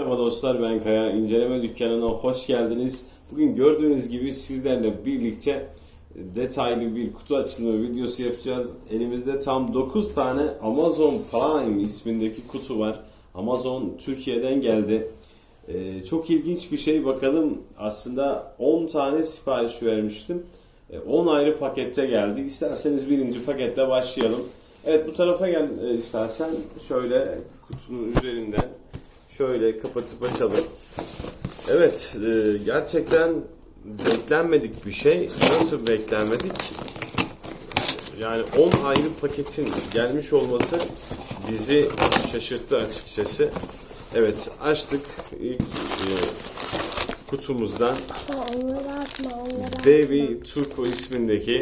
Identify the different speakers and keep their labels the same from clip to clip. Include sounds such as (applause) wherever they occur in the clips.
Speaker 1: Merhaba dostlar ben Kaya. İnceleme dükkanına hoş geldiniz. Bugün gördüğünüz gibi sizlerle birlikte detaylı bir kutu açılımı videosu yapacağız. Elimizde tam 9 tane Amazon Prime ismindeki kutu var. Amazon Türkiye'den geldi. Ee, çok ilginç bir şey bakalım. Aslında 10 tane sipariş vermiştim. Ee, 10 ayrı pakette geldi. İsterseniz birinci paketle başlayalım. Evet bu tarafa gel e, istersen şöyle kutunun üzerinden şöyle kapatıp açalım. Evet e, gerçekten beklenmedik bir şey. Nasıl beklenmedik? Yani 10 ayrı paketin gelmiş olması bizi şaşırttı açıkçası. Evet açtık ilk e, kutumuzdan. Baby Turco ismindeki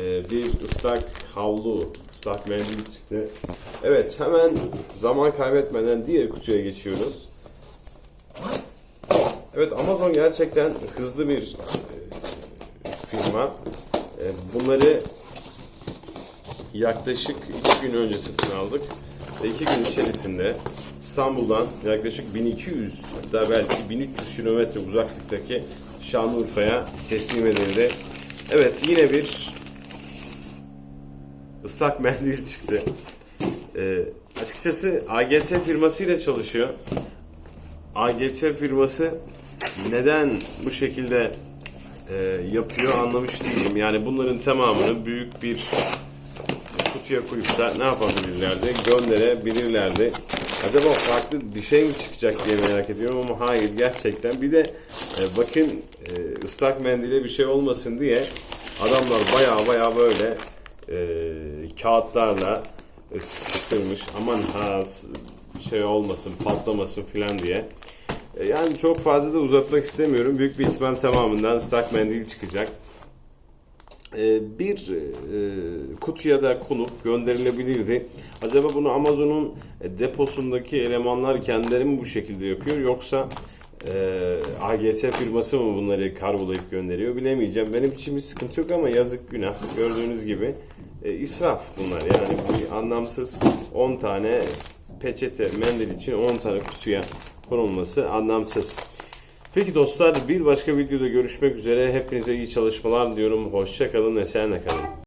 Speaker 1: e, bir ıslak havlu, ıslak mendil çıktı. Evet hemen zaman kaybetmeden diğer kutuya geçiyoruz. Evet Amazon gerçekten hızlı bir e, firma. E, bunları yaklaşık iki gün önce satın aldık. Ve iki gün içerisinde İstanbul'dan yaklaşık 1200 hatta belki 1300 kilometre uzaklıktaki Şanlıurfa'ya teslim edildi. Evet yine bir ıslak (laughs) mendil çıktı. Ee, açıkçası AGT firmasıyla çalışıyor. AGT firması neden bu şekilde e, yapıyor anlamış değilim. Yani bunların tamamını büyük bir kutuya koyup da ne yapabilirlerdi? Gönderebilirlerdi. Acaba farklı bir şey mi çıkacak diye merak ediyorum ama hayır gerçekten. Bir de e, bakın e, ıslak mendile bir şey olmasın diye adamlar baya baya böyle e, kağıtlarla e, sıkıştırmış. Aman ha şey olmasın patlamasın filan diye. E, Yani çok fazla da uzatmak istemiyorum. Büyük bir ihtimal tamamından ıslak mendil çıkacak. Ee, bir e, kutuya da konup gönderilebilirdi. Acaba bunu Amazon'un e, deposundaki elemanlar kendileri mi bu şekilde yapıyor yoksa e, AGT firması mı bunları kargolayıp gönderiyor bilemeyeceğim. Benim için bir sıkıntı yok ama yazık günah. Gördüğünüz gibi e, israf bunlar. Yani bu anlamsız 10 tane peçete, mendil için 10 tane kutuya konulması anlamsız. Peki dostlar bir başka videoda görüşmek üzere. Hepinize iyi çalışmalar diyorum. Hoşça kalın, esenle kalın.